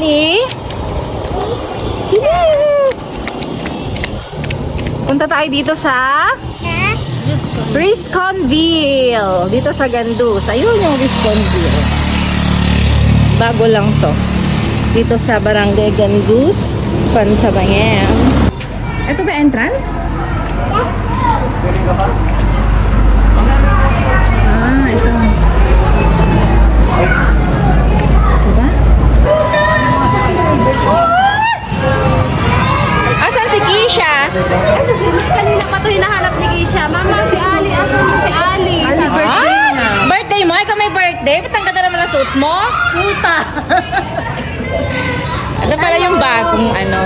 Ali? Yes! Punta tayo dito sa Risconville. Dito sa Gandus. Ayun yung Risconville. Bago lang to. Dito sa Barangay Gandus, Pansabangan. Ito ba entrance? Suit mo? Suta. Ano pala yung bagong ano?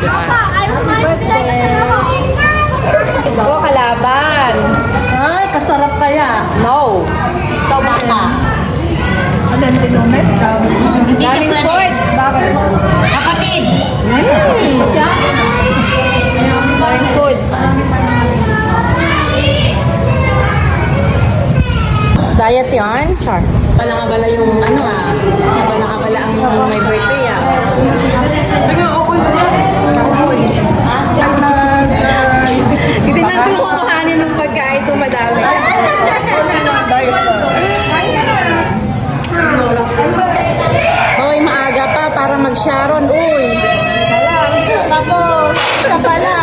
Diba? Go, kalaban. Ay, kasarap kaya. No. Ikaw baka. Ang dami. Hindi ka Daming pwede. Diet yan? Char. Pala nga bala yung ano ah. Pala nga bala ang may birthday ah. Hindi na ito kukuhanin ng pagkain ito madami. Hoy, maaga pa para mag-Sharon. Uy. Tapos, isa pala.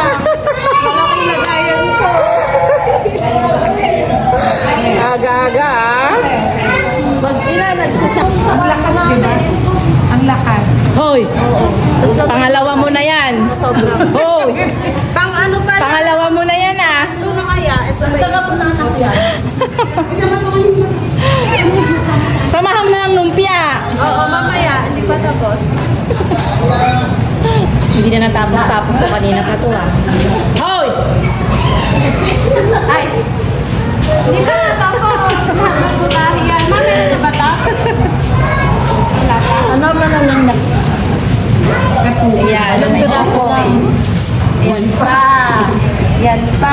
Malaking lagayan ko. Aga-aga ah. Pag sila nagsasyak. Ang lakas, di ba? Ang lakas. Hoy, Tapos nag- pangalawa mo na Hoy, Pang ano pala? pangalawa mo na yan ah. Ano na kaya? Ito ba? Saka po nanak yan. Samahan mo ng lumpia. Oo, mamaya. Hindi pa tapos. Hindi na natapos-tapos to kanina pa to ah. Hoy! 眼巴